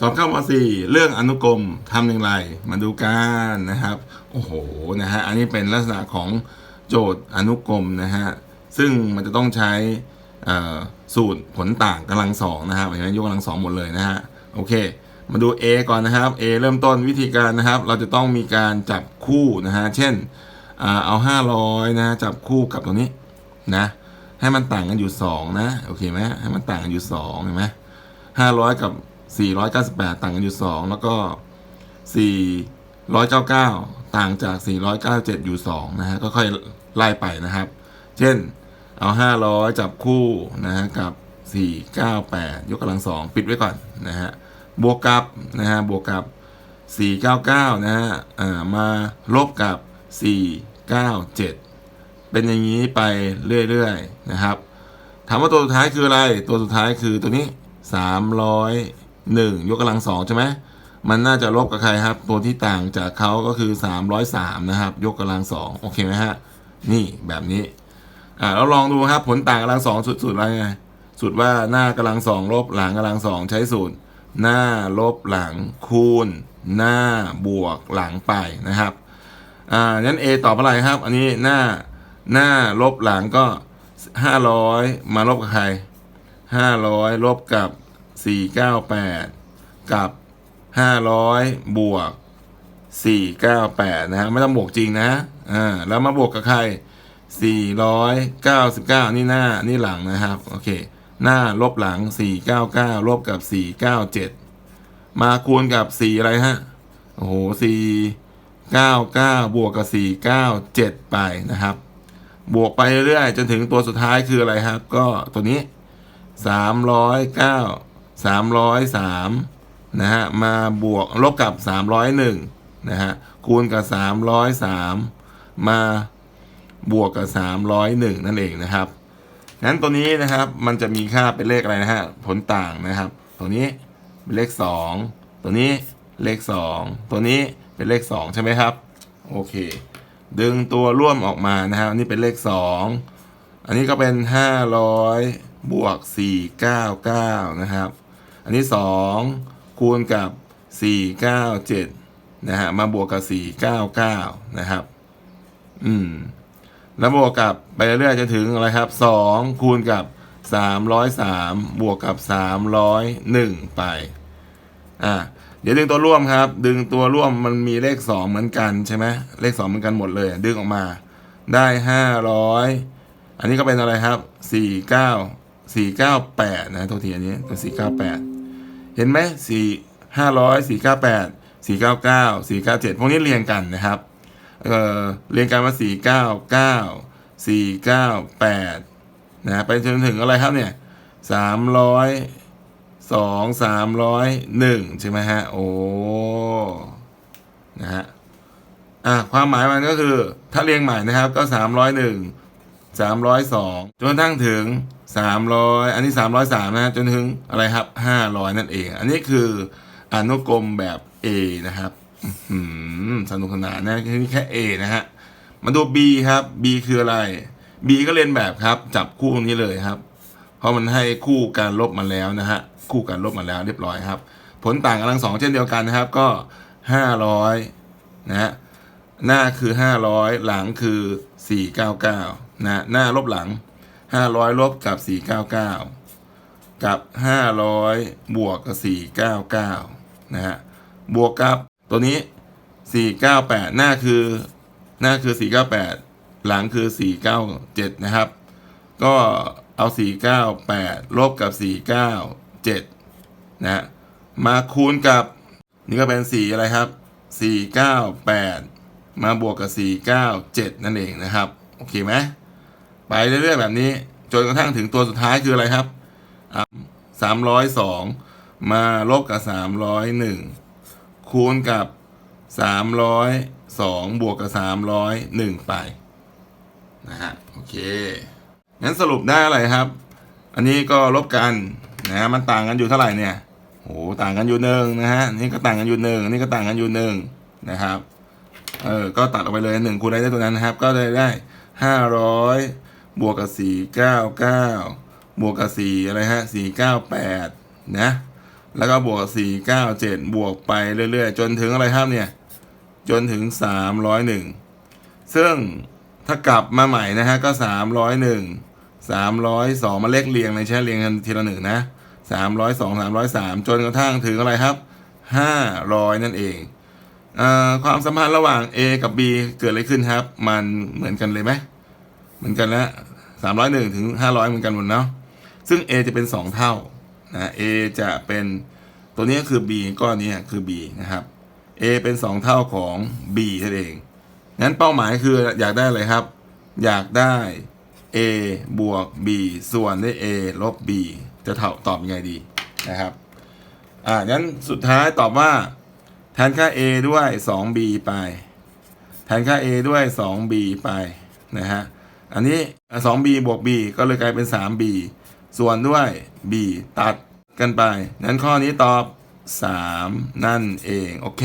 สอบเข้ามสี่เรื่องอนุกรมทำอย่างไร มาดูกันนะครับ โอ้โหนะฮะอันนี้เป็นลักษณะของโจทย์อนุกรมนะฮะซึ่งมันจะต้องใช้สูตรผลต่างกำลังสองนะครับเห็นไหมยกกำลังสองหมดเลยนะฮะโอเค มาดู A ก่อนนะครับ A เริ่มต้นวิธีการนะครับ เราจะต้องมีการจับคู่นะฮะเช่นอ่าเอา 500นะจับคู่กับตัวนี้นะให้มันต่างกันอยู่ 2 นะ โอเคไหมให้มันต่างกันอยู่2เห็นไหม500กับ 498 ต่างกันอยู่ 2 แล้วก็ 499 ต่างจาก 497 อยู่ 2 นะฮะ ก็ค่อยไล่ไปนะครับ เช่นเอา 500 จับคู่นะฮะกับ 498 ยกกำลังสองปิดไว้ก่อนนะฮะ บวกกับนะฮะ บวกกับ 499 นะฮะอ่ามาลบกับ 497 เป็นอย่างนี้ไปเรื่อย ๆ นะครับถามว่าตัวสุดท้ายคืออะไร ตัวสุดท้ายคือตัวนี้301ย กกำลังสองใช่ไหมมันน่าจะลบกับใครครับ ตัวที่ต่างจากเขาก็คือ 303 นะครับ ยกกำลังสองโอเคไหมฮะ นี่แบบนี้ อ่าเราลองดูครับ ผลต่างกำลังสองสุดสุดอะไรไงสุดว่าหน้ากำลังสองลบหลังกำลังสองใช้สูตร หน้าลบหลังคูณ หน้าบวกหลังไปนะครับ อ่างั้น A ตอบอะไรครับ อันนี้หน้าหน้าลบหลังก็ 500 มาลบกับใคร 500 ลบกับ 498 กับ 500 บวก 498 นะฮะไม่ต้องบวกจริงนะอ่าแล้วมาบวกกับใคร 499 นี่หน้านี่หลังนะครับ โอเค หน้าลบหลัง 499 ลบกับ 497 มาคูณกับ 4 อะไรฮะ โอ้โห 499 บวกกับ 497 ไปนะครับบวกไปเรื่อยๆจนถึงตัวสุดท้ายคืออะไรครับ ก็ตัวนี้309 303นะฮะมาบวกลบกับ 301นะฮะคูณกับ 303 มาบวกกับ 301 นั่นเองนะครับงั้นตัวนี้นะครับมันจะมีค่าเป็นเลขอะไรนะฮะผลต่างนะครับ ตัวนี้เป็นเลข 2 ตัวนี้เลข 2 ตัวนี้เป็นเลข 2 ใช่ไหมครับโอเค ดึงตัวร่วมออกมานะครับอันนี้เป็นเลข 2 อันนี้ก็เป็น 500 บวก 499 นะครับ อันนี้ 2 คูณกับ 497 นะฮะ มาบวกกับ 499 นะครับ อืม แล้วบวกกับไปเรื่อยๆจนถึงอะไรครับ 2 คูณกับ 303 บวกกับ 301 ไป อ่าเดี๋ยวดึงตัวร่วมครับ ดึงตัวร่วมมันมีเลข 2 เหมือนกันใช่ไหมเลข 2 เหมือนกันหมดเลย ดึงออกมาได้ 500 อันนี้ก็เป็นอะไรครับ 49 498 นะโทษทีอันนี้เป็น498 เห็นไหม4 500 498 499 497พวกนี้เรียงกันนะครับเอ่อเรียงกันมาสี่เก้าเก้าสี่เก้าแปดนะไปจนถึงอะไรครับเนี่ยสามร้อยสองสามร้อยหนึ่งใช่ไหมฮะ โอ้ นะฮะ อะ ความหมายมันก็คือ ถ้าเรียงใหม่นะครับ ก็สามร้อยหนึ่ง สามร้อยสองจนกระทั่งถึงสามร้อยอันนี้สามร้อยสามนะจนถึงอะไรครับห้าร้อยนั่นเอง อันนี้คืออนุกรมแบบ A นะครับสนุกสนานนะนี่แค่ A นะฮะมาดู B ครับ B คืออะไร B ก็เรียนแบบครับ จับคู่นี้เลยครับ เพราะมันให้คู่การลบมาแล้วนะฮะคู่การลบมาแล้วเรียบร้อยครับ ผลต่างกำลังสองเช่นเดียวกันนะครับ ก็ห้าร้อยนะฮะหน้าคือห้าร้อยหลังคือสี่เก้าเก้า นะหน้าลบหลังห้าร้อยลบกับสี่เก้าเก้ากับห้าร้อยบวกกับสี่เก้าเก้านะฮะบวกกับตัวนี้ 498 หน้าคือหน้าคือ 498 หลังคือ 497 นะครับ ก็เอา 498 ลบกับ 497 นะฮะมาคูณกับ นี่ก็เป็น 4 อะไรครับ 498 มาบวกกับ 497 นั่นเองนะครับ โอเคไหม ไปเรื่อยๆแบบนี้ จนกระทั่งถึงตัวสุดท้ายคืออะไรครับสามร้อะ302มาลบกับ301คูณกับ302บวกกับ301ไปนะฮะโอเคงั้นสรุปได้อะไรครับ อันนี้ก็ลบกันนะฮะมันต่างกันอยู่เท่าไหร่เนี่ยโหต่างกันอยู่หนึ่งนะฮะนี่ก็ต่างกันอยู่หนึ่งนี่ก็ต่างกันอยู่หนึ่งนะครับเออก็ตัดออกไปเลยหนึ่งคูณได้ตัวนั้นนะครับ ก็เลยได้ห้าร้อย บวกกับสี่เก้าเก้าบวกกับสี่อะไรฮะสี่เก้าแปดนะ แล้วก็บวกสี่เก้าเจ็ดบวกไปเรื่อยๆ จนถึงอะไรครับเนี่ย จนถึงสามร้อยหนึ่งซึ่งถ้ากลับมาใหม่นะฮะ ก็สามร้อยหนึ่งสามร้อยสองมาเลขเรียงในใช้เรียงกันทีละหนึ่งนะสามร้อยสองสามร้อยสามจนกระทั่งถึงอะไรครับห้าร้อยนั่นเองอความสัมพันธ์ระหว่าง A กับ B เกิดอะไรขึ้นครับ มันเหมือนกันเลยไหม เหมือนกันแล้วสามร้อยหนึ่งถึงห้าร้อยเหมือนกันหมดเนาะซึ่ง A จะเป็นสองเท่านะ A จะเป็นตัวนี้คือ B ก้อนนี้คือ B นะครับ A เป็นสองเท่าของ B นั่นเอง งั้นเป้าหมายคืออยากได้อะไรครับ อยากได้ A บวก B ส่วนด้วย A ลบ B จะเท่าตอบยังไงดีนะครับ อ่างั้นสุดท้ายตอบว่า แทนค่า A ด้วย 2B ไป แทนค่า A ด้วย 2B ไปนะฮะ อันนี้อะ 2B บวก B ก็เลยกลายเป็น 3B ส่วนด้วย B ตัดกันไปงั้นข้อนี้ตอบ 3 นั่นเอง โอเค